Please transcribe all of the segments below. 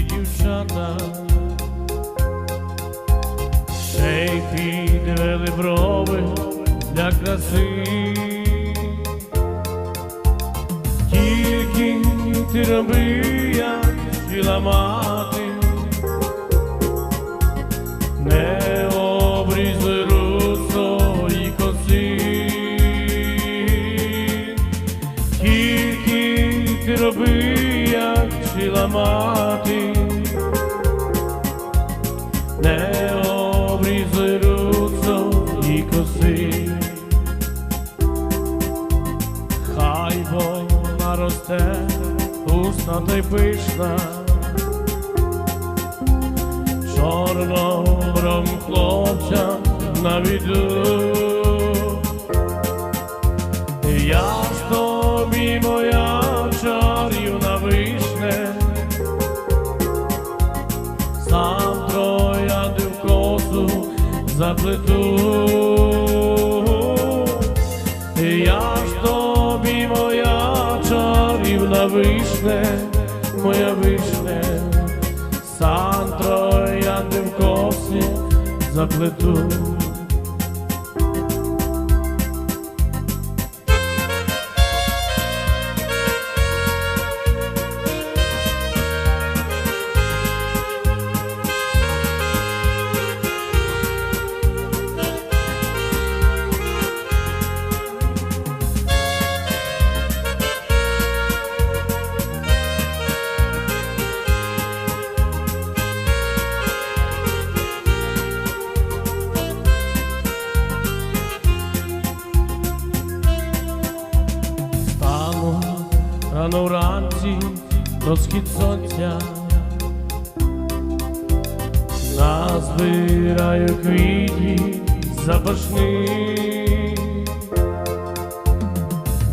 кучері дівчата, й підвели брови для краси. Тільки ти роби, як вчила мати, вчила мати, не обрізуй русої коси. Хай вона росте, пусна та й пишна, чорнобром хлопця на віду. Я заплету. Я ж тобі моя чарівна вишне, моя вишне, сам троянди в косі заплету. Рано вранці до схід сонця, назбираю квіті запашні,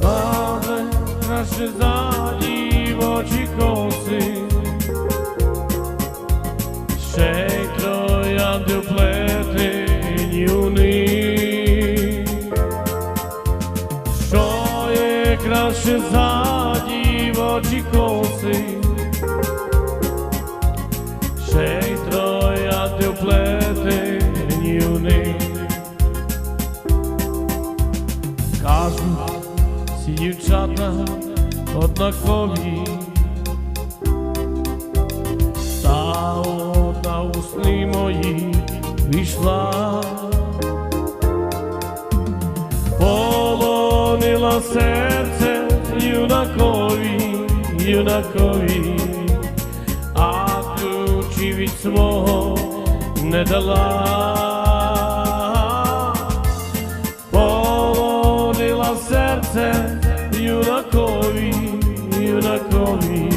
але краще за дівочі коси, ще й троянди вплетені у них що є краще за дівочі коси, ще й вплетені в них. Кажуть, всі дівчата однакові, та одна у сни мої війшла. полонила серце юнакові, юнакові, а ключі від свого не дала. Полонила серце юнакові, юнакові,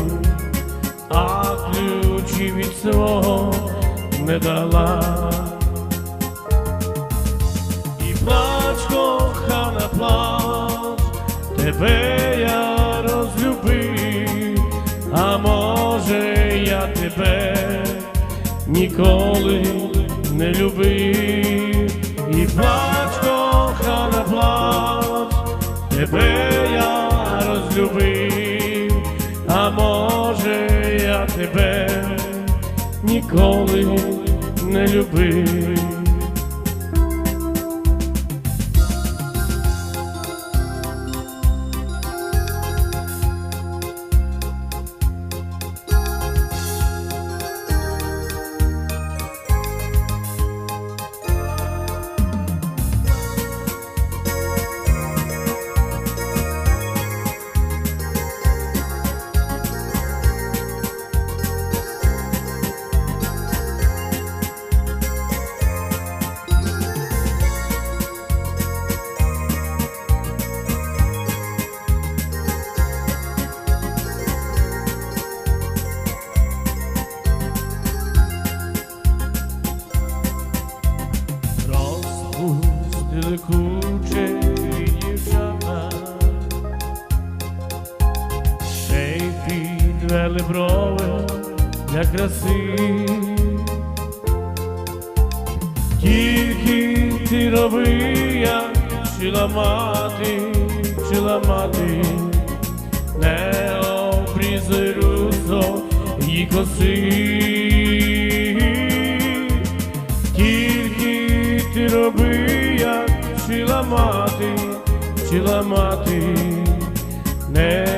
а ключі від свого не дала. І плач, кохана, плач, тебе я може я тебе ніколи не любив. І плач, кохана, плач, тебе я розлюбив, а може я тебе ніколи не любив. Розпустили дівчата, ще й підвели брови для краси. Тільки ти роби, як вчила не обрізуй і коси. Тільки вчила мати, не